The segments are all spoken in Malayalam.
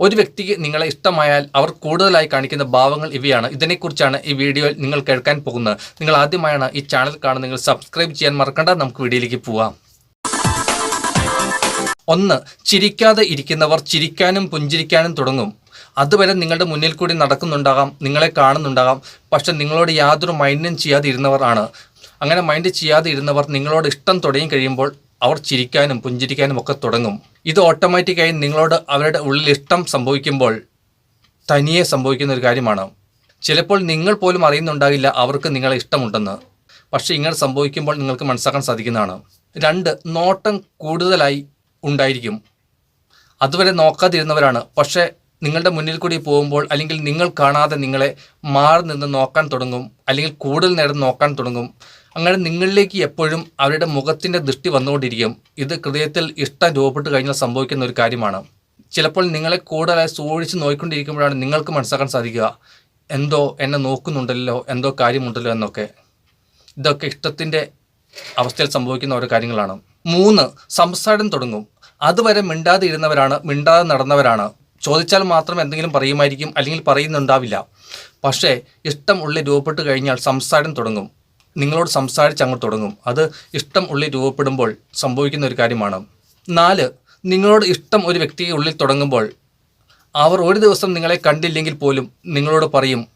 ഒരു വ്യക്തിക്ക് നിങ്ങളെ ഇഷ്ടമായാൽ അവർ കൂടുതലായി കാണിക്കുന്ന ഭാവങ്ങൾ ഇവയാണ്. ഇതിനെക്കുറിച്ചാണ് ഈ വീഡിയോയിൽ നിങ്ങൾ കേൾക്കാൻ പോകുന്നത്. നിങ്ങൾ ആദ്യമായാണ് ഈ ചാനൽ കാണുന്നത്. നിങ്ങൾ സബ്സ്ക്രൈബ് ചെയ്യാൻ മറക്കണ്ട. നമുക്ക് വീഡിയോയിലേക്ക് പോവാം. ഒന്ന് ചിരിക്കാതെ ഇരിക്കുന്നവർ ചിരിക്കാനും പുഞ്ചിരിക്കാനും തുടങ്ങും. അതുവരെ നിങ്ങളുടെ മുന്നിൽ കൂടി നടക്കുന്നുണ്ടാകാം. നിങ്ങളെ കാണുന്നുണ്ടാകാം. പക്ഷെ നിങ്ങളോട് യാതൊരു മൈൻഡും ചെയ്യാതെ ഇരുന്നവർ ആണ്. അങ്ങനെ മൈൻഡ് ചെയ്യാതെ ഇരുന്നവർ നിങ്ങളോട് ഇഷ്ടം തുടങ്ങി കഴിയുമ്പോൾ അവർ ചിരിക്കാനും പുഞ്ചിരിക്കാനും ഒക്കെ തുടങ്ങും. ഇത് ഓട്ടോമാറ്റിക്കായി നിങ്ങളോട് അവരുടെ ഉള്ളിൽ ഇഷ്ടം സംഭവിക്കുമ്പോൾ തനിയെ സംഭവിക്കുന്ന ഒരു കാര്യമാണ്. ചിലപ്പോൾ നിങ്ങൾ പോലും അറിയുന്നുണ്ടാകില്ല അവർക്ക് നിങ്ങളെ ഇഷ്ടമുണ്ടെന്ന്. പക്ഷേ ഇങ്ങനെ സംഭവിക്കുമ്പോൾ നിങ്ങൾക്ക് മനസ്സാക്കാൻ സാധിക്കുന്നതാണ്. രണ്ട് നോട്ടം കൂടുതലായി ഉണ്ടായിരിക്കും. അതുവരെ നോക്കാതിരുന്നവരാണ്. പക്ഷേ നിങ്ങളുടെ മുന്നിൽ കൂടി പോകുമ്പോൾ അല്ലെങ്കിൽ നിങ്ങൾ കാണാതെ നിങ്ങളെ മാറി നിന്ന് നോക്കാൻ തുടങ്ങും. അല്ലെങ്കിൽ കൂടുതൽ നേരം നോക്കാൻ തുടങ്ങും. അങ്ങനെ നിങ്ങളിലേക്ക് എപ്പോഴും അവരുടെ മുഖത്തിന്റെ ദൃഷ്ടി വന്നുകൊണ്ടിരിക്കും. ഇത് ഹൃദയത്തിൽ ഇഷ്ടം രൂപപ്പെട്ട് കഴിഞ്ഞാൽ സംഭവിക്കുന്ന ഒരു കാര്യമാണ്. ചിലപ്പോൾ നിങ്ങളെ കൂടുതലായി സൂക്ഷിച്ച് നോക്കിക്കൊണ്ടിരിക്കുമ്പോഴാണ് നിങ്ങൾക്ക് മനസ്സിലാക്കാൻ സാധിക്കുക. എന്തോ എന്നെ നോക്കുന്നുണ്ടല്ലോ എന്തോ കാര്യമുണ്ടല്ലോ എന്നൊക്കെ. ഇതൊക്കെ ഇഷ്ടത്തിന്റെ അവസ്ഥയിൽ സംഭവിക്കുന്ന ഓരോ കാര്യങ്ങളാണ്. മൂന്ന് സംസാരം തുടങ്ങും. അതുവരെ മിണ്ടാതെ ഇരുന്നവരാണ് മിണ്ടാതെ നടന്നവരാണ്. ചോദിച്ചാൽ മാത്രം എന്തെങ്കിലും പറയുമായിരിക്കും അല്ലെങ്കിൽ പറയുന്നുണ്ടാവില്ല. പക്ഷേ ഇഷ്ടം ഉള്ളിൽ രൂപപ്പെട്ട് കഴിഞ്ഞാൽ സംസാരം തുടങ്ങും. നിങ്ങളോട് സംസാരിച്ച് അങ്ങോട്ട് തുടങ്ങും. അത് ഇഷ്ടം ഉള്ളിൽ രൂപപ്പെടുമ്പോൾ സംഭവിക്കുന്ന ഒരു കാര്യമാണ്. നാല് നിങ്ങളോട് ഇഷ്ടം ഒരു വ്യക്തിയെ ഉള്ളിൽ തുടങ്ങുമ്പോൾ അവർ ഒരു ദിവസം നിങ്ങളെ കണ്ടില്ലെങ്കിൽ പോലും നിങ്ങളോട് പറയും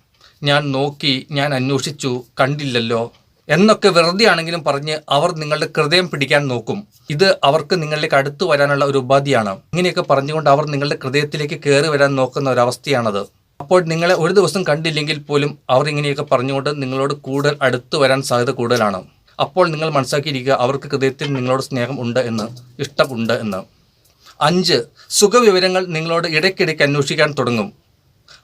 ഞാൻ നോക്കി ഞാൻ അന്വേഷിച്ചു കണ്ടില്ലല്ലോ. എന്നൊക്കെ വെറുതെ ആണെങ്കിലും പറഞ്ഞ് അവർ നിങ്ങളുടെ ഹൃദയം പിടിക്കാൻ നോക്കും. ഇത് അവർക്ക് നിങ്ങളിലേക്ക് അടുത്തു വരാനുള്ള ഒരു ഉപാധിയാണ്. ഇങ്ങനെയൊക്കെ പറഞ്ഞുകൊണ്ട് അവർ നിങ്ങളുടെ ഹൃദയത്തിലേക്ക് കയറി വരാൻ നോക്കുന്ന ഒരവസ്ഥയാണത്. അപ്പോൾ നിങ്ങളെ ഒരു ദിവസം കണ്ടില്ലെങ്കിൽ പോലും അവർ ഇങ്ങനെയൊക്കെ പറഞ്ഞുകൊണ്ട് നിങ്ങളോട് കൂടുതൽ അടുത്ത് വരാൻ സാധ്യത കൂടുതലാണ്. അപ്പോൾ നിങ്ങൾ മനസ്സിലാക്കിയിരിക്കുക അവർക്ക് ഹൃദയത്തിൽ നിങ്ങളോട് സ്നേഹം ഉണ്ട് എന്ന് ഇഷ്ടമുണ്ട് എന്ന്. അഞ്ച് സുഖവിവരങ്ങൾ നിങ്ങളോട് ഇടയ്ക്കിടയ്ക്ക് അന്വേഷിക്കാൻ തുടങ്ങും.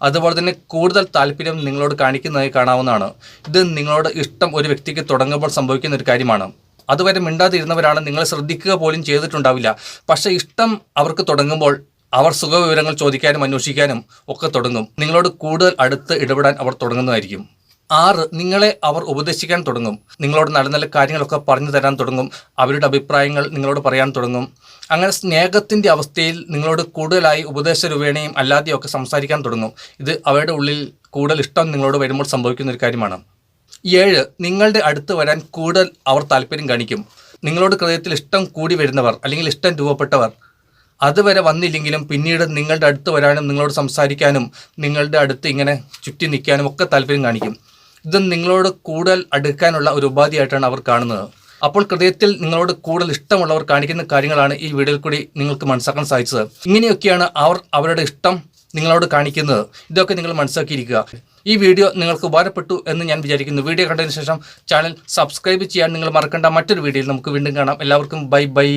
അതുപോലെ തന്നെ കൂടുതൽ താല്പര്യം നിങ്ങളോട് കാണിക്കുന്നതായി കാണാവുന്നതാണ്. ഇത് നിങ്ങളോട് ഇഷ്ടം ഒരു വ്യക്തിക്ക് തുടങ്ങുമ്പോൾ സംഭവിക്കുന്ന ഒരു കാര്യമാണ്. അതുവരെ മിണ്ടാതിരുന്നവരാണ് നിങ്ങളെ ശ്രദ്ധിക്കുക പോലും ചെയ്തിട്ടുണ്ടാവില്ല. പക്ഷേ ഇഷ്ടം അവർക്ക് തുടങ്ങുമ്പോൾ അവർ സുഖവിവരങ്ങൾ ചോദിക്കാനും അന്വേഷിക്കാനും ഒക്കെ തുടങ്ങും. നിങ്ങളോട് കൂടുതൽ അടുത്ത് ഇടപെടാൻ അവർ തുടങ്ങുന്നതായിരിക്കും. ആറ് നിങ്ങളെ അവർ ഉപദേശിക്കാൻ തുടങ്ങും. നിങ്ങളോട് നല്ല നല്ല കാര്യങ്ങളൊക്കെ പറഞ്ഞു തരാൻ തുടങ്ങും. അവരുടെ അഭിപ്രായങ്ങൾ നിങ്ങളോട് പറയാൻ തുടങ്ങും. അങ്ങനെ സ്നേഹത്തിന്റെ അവസ്ഥയിൽ നിങ്ങളോട് കൂടുതലായി ഉപദേശ രൂപേണയും അല്ലാതെയും ഒക്കെ സംസാരിക്കാൻ തുടങ്ങും. ഇത് അവരുടെ ഉള്ളിൽ കൂടുതൽ ഇഷ്ടം നിങ്ങളോട് വരുമ്പോൾ സംഭവിക്കുന്ന ഒരു കാര്യമാണ്. ഏഴ് നിങ്ങളുടെ അടുത്ത് വരാൻ കൂടുതൽ അവർ താല്പര്യം കാണിക്കും. നിങ്ങളോട് ഹൃദയത്തിൽ ഇഷ്ടം കൂടി വരുന്നവർ അല്ലെങ്കിൽ ഇഷ്ടം രൂപപ്പെട്ടവർ അതുവരെ വന്നില്ലെങ്കിലും പിന്നീട് നിങ്ങളുടെ അടുത്ത് വരാനും നിങ്ങളോട് സംസാരിക്കാനും നിങ്ങളുടെ അടുത്ത് ഇങ്ങനെ ചുറ്റി നിൽക്കാനും ഒക്കെ താല്പര്യം കാണിക്കും. ഇത് നിങ്ങളോട് കൂടുതൽ അടുക്കാനുള്ള ഒരു ഉപാധിയായിട്ടാണ് അവർ കാണുന്നത്. അപ്പോൾ ഹൃദയത്തിൽ നിങ്ങളോട് കൂടുതൽ ഇഷ്ടമുള്ളവർ കാണിക്കുന്ന കാര്യങ്ങളാണ് ഈ വീഡിയോയിൽ കൂടി നിങ്ങൾക്ക് മനസ്സിലാക്കാൻ സാധിച്ചത്. ഇങ്ങനെയൊക്കെയാണ് അവർ അവരുടെ ഇഷ്ടം നിങ്ങളോട് കാണിക്കുന്നത്. ഇതൊക്കെ നിങ്ങൾ മനസ്സിലാക്കിയിരിക്കുക. ഈ വീഡിയോ നിങ്ങൾക്ക് ഉപകാരപ്പെട്ടു എന്ന് ഞാൻ വിചാരിക്കുന്നു. വീഡിയോ കണ്ടതിന് ശേഷം ചാനൽ സബ്സ്ക്രൈബ് ചെയ്യാൻ നിങ്ങൾ മറക്കേണ്ട. മറ്റൊരു വീഡിയോയിൽ നമുക്ക് വീണ്ടും കാണാം. എല്ലാവർക്കും ബൈ ബൈ.